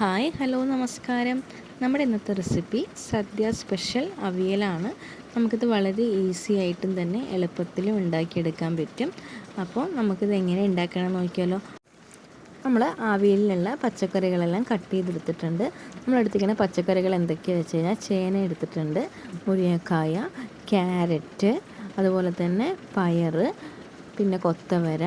Hi hello നമസ്കാരം. നമ്മുടെ ഇന്നത്തെ റെസിപ്പി സദ്യ സ്പെഷ്യൽ അവിയലാണ്. നമുക്കിത് വളരെ ഈസി ആയിട്ടും തന്നെ എളുപ്പത്തിലും ഉണ്ടാക്കിയെടുക്കാൻ പറ്റും. അപ്പോൾ നമുക്കിത് എങ്ങനെ ഉണ്ടാക്കണം നോക്കിയാലോ. നമ്മൾ അവിയലിനുള്ള പച്ചക്കറികളെല്ലാം കട്ട് ചെയ്തെടുത്തിട്ടുണ്ട്. നമ്മൾ എടുത്തിരിക്കുന്ന പച്ചക്കറികൾ എന്തൊക്കെയാണെന്ന് വെച്ച് കഴിഞ്ഞാൽ ചേന എടുത്തിട്ടുണ്ട് മുരിങ്ങക്കായ ക്യാരറ്റ് അതുപോലെ തന്നെ പയർ പിന്നെ കൊത്തവര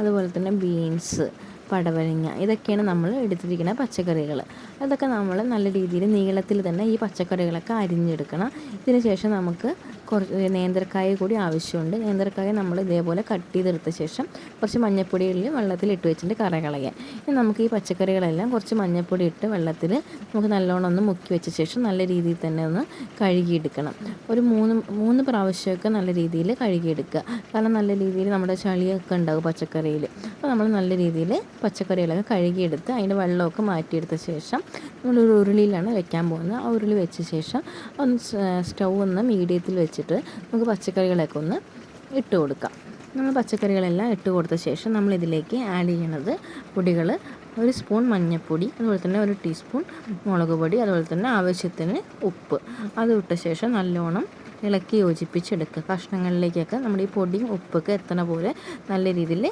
അതുപോലെ തന്നെ ബീൻസ്. പടവലങ്ങ ഇതൊക്കെയാണ് നമ്മൾ എടുത്തിരിക്കുന്ന പച്ചക്കറികൾ അതൊക്കെ നമ്മൾ നല്ല രീതിയിൽ നീളത്തിൽ തന്നെ ഈ പച്ചക്കറികളൊക്കെ അരിഞ്ഞെടുക്കണം. ഇതിന് ശേഷം നമുക്ക് കുറച്ച് നേന്ത്രക്കായ കൂടി ആവശ്യമുണ്ട്. നേന്ത്രക്കായ നമ്മൾ ഇതേപോലെ കട്ട് ചെയ്തെടുത്ത ശേഷം കുറച്ച് മഞ്ഞൾപ്പൊടിയിൽ വെള്ളത്തിൽ ഇട്ട് വെച്ചിട്ട് കറ കളയാം ഇനി നമുക്ക് ഈ പച്ചക്കറികളെല്ലാം കുറച്ച് മഞ്ഞൾപ്പൊടി ഇട്ട് വെള്ളത്തിൽ നമുക്ക് നല്ലോണം ഒന്ന് മുക്കി വെച്ച ശേഷം നല്ല രീതിയിൽ തന്നെ ഒന്ന് കഴുകിയെടുക്കണം. ഒരു മൂന്ന് മൂന്ന് പ്രാവശ്യമൊക്കെ നല്ല രീതിയിൽ കഴുകിയെടുക്കുക. കാരണം നല്ല രീതിയിൽ നമ്മുടെ ചളിയൊക്കെ ഉണ്ടാകും പച്ചക്കറിയിൽ അപ്പോൾ നമ്മൾ നല്ല രീതിയിൽ പച്ചക്കറികളൊക്കെ കഴുകിയെടുത്ത് അതിന്റെ വെള്ളമൊക്കെ മാറ്റിയെടുത്ത ശേഷം നമ്മളൊരു ഉരുളിയിലാണ് വെക്കാൻ പോകുന്നത്. ആ ഉരുളി വെച്ച ശേഷം ഒന്ന് സ്റ്റൗ ഒന്ന് മീഡിയത്തിൽ വെച്ചിട്ട് നമുക്ക് പച്ചക്കറികളൊക്കെ ഒന്ന് ഇട്ട് കൊടുക്കാം. നമ്മൾ പച്ചക്കറികളെല്ലാം ഇട്ട് കൊടുത്ത ശേഷം നമ്മൾ ഇതിലേക്ക് ആഡ് ചെയ്യണത് പൊടികൾ ഒരു സ്പൂൺ മഞ്ഞൾപ്പൊടി അതുപോലെ തന്നെ ഒരു ടീസ്പൂൺ മുളക് പൊടി അതുപോലെ തന്നെ ആവശ്യത്തിന് ഉപ്പ്. അത് ഇട്ട ശേഷം നല്ലോണം ഇളക്കി യോജിപ്പിച്ചെടുക്കുക. കഷ്ണങ്ങളിലേക്കൊക്കെ നമ്മുടെ ഈ പൊടിയും ഉപ്പൊക്കെ എത്തണ പോലെ നല്ല രീതിയിൽ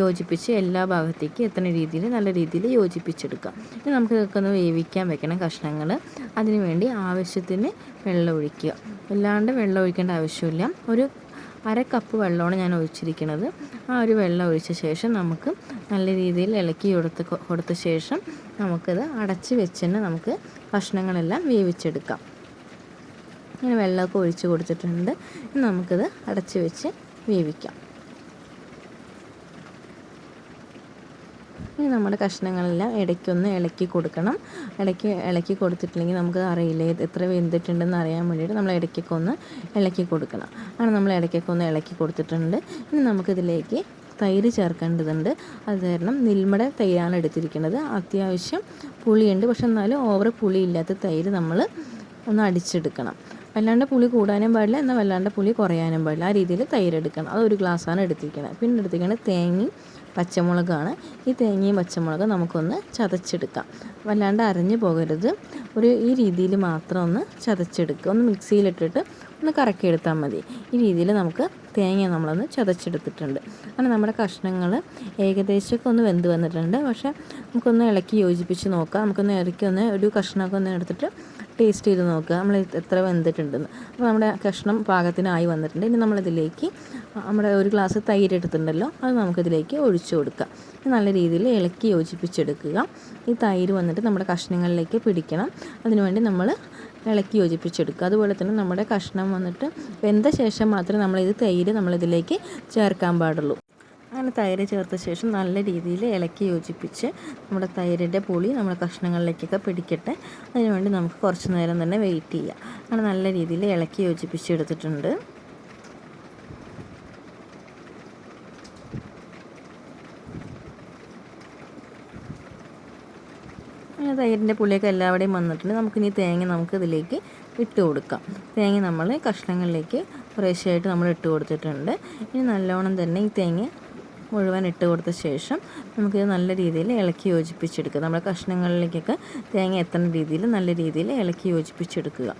യോജിപ്പിച്ച് എല്ലാ ഭാഗത്തേക്കും എത്തണ രീതിയിൽ നല്ല രീതിയിൽ യോജിപ്പിച്ചെടുക്കുക. ഇനി നമുക്ക് ഇതൊക്കെ ഒന്ന് വേവിക്കാൻ വെക്കണം കഷ്ണങ്ങൾ. അതിന് വേണ്ടി ആവശ്യത്തിന് വെള്ളം ഒഴിക്കുക. അല്ലാണ്ട് വെള്ളം ഒഴിക്കേണ്ട ആവശ്യമില്ല. ഒരു അര കപ്പ് വെള്ളമാണ് ഞാൻ ഒഴിച്ചിരിക്കുന്നത്. ആ ഒരു വെള്ളം ഒഴിച്ച ശേഷം നമുക്ക് നല്ല രീതിയിൽ ഇളക്കി കൊടുത്ത് കൊടുത്ത ശേഷം നമുക്കത് അടച്ച് വെച്ച് തന്നെ നമുക്ക് ഭക്ഷണങ്ങളെല്ലാം വേവിച്ചെടുക്കാം. ഇങ്ങനെ വെള്ളമൊക്കെ ഒഴിച്ച് കൊടുത്തിട്ടുണ്ട്. നമുക്കിത് അടച്ച് വെച്ച് വേവിക്കാം. ഇനി നമ്മുടെ കഷ്ണങ്ങളെല്ലാം ഇടയ്ക്കൊന്ന് ഇളക്കി കൊടുക്കണം. ഇടയ്ക്ക് ഇളക്കി കൊടുത്തിട്ടില്ലെങ്കിൽ നമുക്ക് അറിയില്ല എത്ര വെന്തിട്ടുണ്ടെന്ന് അറിയാൻ വേണ്ടിയിട്ട് നമ്മൾ ഇടയ്ക്കൊക്കെ ഒന്ന് ഇളക്കി കൊടുക്കണം. ആണ് നമ്മൾ ഇടയ്ക്കൊക്കെ ഒന്ന് ഇളക്കി കൊടുത്തിട്ടുണ്ട്. ഇനി നമുക്കിതിലേക്ക് തൈര് ചേർക്കേണ്ടതുണ്ട്. അത് കാരണം നിൽമട തൈരാണ് എടുത്തിരിക്കുന്നത്. അത്യാവശ്യം പുളിയുണ്ട്. പക്ഷെ എന്നാലും ഓവർ പുളിയില്ലാത്ത തൈര് നമ്മൾ ഒന്ന് അടിച്ചെടുക്കണം. വല്ലാണ്ട് പുളി കൂടാനും പാടില്ല. എന്നാൽ വല്ലാണ്ട് പുളി കുറയാനും പാടില്ല. ആ രീതിയിൽ തൈരെടുക്കണം. അത് ഒരു ഗ്ലാസ്സാണ് എടുത്തിരിക്കുന്നത് പിന്നെ എടുത്തിരിക്കുന്നത് തേങ്ങയും പച്ചമുളകാണ്. ഈ തേങ്ങയും പച്ചമുളകും നമുക്കൊന്ന് ചതച്ചെടുക്കാം. വല്ലാണ്ട് അരഞ്ഞു പോകരുത്. ഒരു ഈ രീതിയിൽ മാത്രം ഒന്ന് ചതച്ചെടുക്കുക. ഒന്ന് മിക്സിയിലിട്ടിട്ട് ഒന്ന് കറക്കിയെടുത്താൽ മതി. ഈ രീതിയിൽ നമുക്ക് തേങ്ങ നമ്മളൊന്ന് ചതച്ചെടുത്തിട്ടുണ്ട്. അങ്ങനെ നമ്മുടെ കഷ്ണങ്ങൾ ഏകദേശമൊക്കെ ഒന്ന് വെന്ത് വന്നിട്ടുണ്ട്. പക്ഷേ നമുക്കൊന്ന് ഇളക്കി യോജിപ്പിച്ച് നോക്കാം. നമുക്കൊന്ന് ഇറക്കി ഒന്ന് ഒരു കഷ്ണമൊക്കെ ഒന്ന് എടുത്തിട്ട് ടേസ്റ്റ് ചെയ്ത് നോക്കുക. നമ്മൾ എത്ര വെന്തിട്ടുണ്ടെന്ന് അപ്പോൾ നമ്മുടെ കഷ്ണം പാകത്തിനായി വന്നിട്ടുണ്ട്. ഇനി നമ്മളിതിലേക്ക് നമ്മുടെ ഒരു ഗ്ലാസ് തൈര് എടുത്തിട്ടുണ്ടല്ലോ അത് നമുക്കിതിലേക്ക് ഒഴിച്ചു കൊടുക്കാം. നല്ല രീതിയിൽ ഇളക്കി യോജിപ്പിച്ചെടുക്കുക. ഈ തൈര് വന്നിട്ട് നമ്മുടെ കഷ്ണങ്ങളിലേക്ക് പിടിക്കണം. അതിനുവേണ്ടി നമ്മൾ ഇളക്കി യോജിപ്പിച്ചെടുക്കുക. അതുപോലെ തന്നെ നമ്മുടെ കഷ്ണം വന്നിട്ട് വെന്ത ശേഷം മാത്രമേ നമ്മളിത് തൈര് നമ്മളിതിലേക്ക് ചേർക്കാൻ പാടുള്ളൂ. അങ്ങനെ തൈര് ചേർത്ത ശേഷം നല്ല രീതിയിൽ ഇളക്കി യോജിപ്പിച്ച് നമ്മുടെ തൈരിന്റെ പുളി നമ്മുടെ കഷ്ണങ്ങളിലേക്കൊക്കെ പിടിക്കട്ടെ. അതിനുവേണ്ടി നമുക്ക് കുറച്ച് നേരം തന്നെ വെയിറ്റ് ചെയ്യാം. അങ്ങനെ നല്ല രീതിയിൽ ഇളക്കി യോജിപ്പിച്ചെടുത്തിട്ടുണ്ട് അങ്ങനെ തൈരിന്റെ പുളിയൊക്കെ എല്ലാവിടെയും വന്നിട്ടുണ്ട്. നമുക്കിനി തേങ്ങ നമുക്ക് ഇതിലേക്ക് ഇട്ട് കൊടുക്കാം. തേങ്ങ നമ്മൾ കഷ്ണങ്ങളിലേക്ക് കുറേശ്ശെയായിട്ട് നമ്മൾ ഇട്ട് കൊടുത്തിട്ടുണ്ട്. ഇനി നല്ലോണം തന്നെ ഈ തേങ്ങ മുഴുവൻ ഇട്ട് കൊടുത്ത ശേഷം നമുക്കിത് നല്ല രീതിയിൽ ഇളക്കി യോജിപ്പിച്ചെടുക്കുക. നമ്മുടെ കഷ്ണങ്ങളിലേക്കൊക്കെ തേങ്ങ എത്തുന്ന രീതിയിൽ നല്ല രീതിയിൽ ഇളക്കി യോജിപ്പിച്ചെടുക്കുക.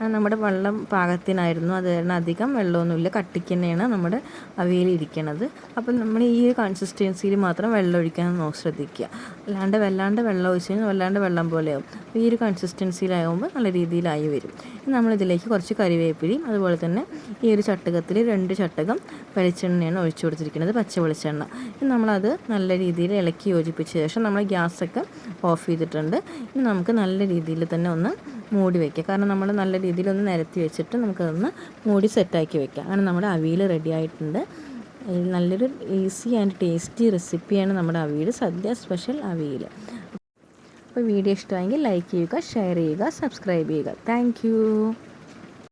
നമ്മുടെ വെള്ളം പാകത്തിനായിരുന്നു. അത് കാരണം അധികം വെള്ളമൊന്നുമില്ല. കട്ടിക്ക് തന്നെയാണ് നമ്മുടെ അവയിലിരിക്കണത് അപ്പം നമ്മൾ ഈ ഒരു കൺസിസ്റ്റൻസിയിൽ മാത്രം വെള്ളം ഒഴിക്കാൻ നോക്കി ശ്രദ്ധിക്കുക. അല്ലാണ്ട് വല്ലാണ്ട് വെള്ളം ഒഴിച്ച് കഴിഞ്ഞാൽ വല്ലാണ്ട് വെള്ളം പോലെയാവും. അപ്പോൾ ഈ ഒരു കൺസിസ്റ്റൻസിയിലാകുമ്പോൾ നല്ല രീതിയിലായി വരും. നമ്മളിതിലേക്ക് കുറച്ച് കരിവേപ്പിലയും അതുപോലെ തന്നെ ഈ ഒരു ചട്ടകത്തിൽ രണ്ട് ചട്ടകം വെളിച്ചെണ്ണയാണ് ഒഴിച്ചു കൊടുത്തിരിക്കുന്നത് പച്ച വെളിച്ചെണ്ണ. നമ്മളത് നല്ല രീതിയിൽ ഇളക്കി യോജിപ്പിച്ച ശേഷം നമ്മൾ ഗ്യാസൊക്കെ ഓഫ് ചെയ്തിട്ടുണ്ട്. ഇനി നമുക്ക് നല്ല രീതിയിൽ തന്നെ ഒന്ന് മൂടി വയ്ക്കുക കാരണം നമ്മൾ നല്ല രീതിയിലൊന്ന് നിരത്തി വെച്ചിട്ട് നമുക്കതൊന്ന് മൂടി സെറ്റാക്കി വെക്കാം അങ്ങനെ നമ്മുടെ അവിയൽ റെഡി ആയിട്ടുണ്ട്. നല്ലൊരു ഈസി ആൻഡ് ടേസ്റ്റി റെസിപ്പിയാണ് നമ്മുടെ അവിയൽ. സദ്യ സ്പെഷ്യൽ അവിയൽ. അപ്പോൾ വീഡിയോ ഇഷ്ടമായെങ്കിൽ ലൈക്ക് ചെയ്യുക ഷെയർ ചെയ്യുക സബ്സ്ക്രൈബ് ചെയ്യുക. താങ്ക്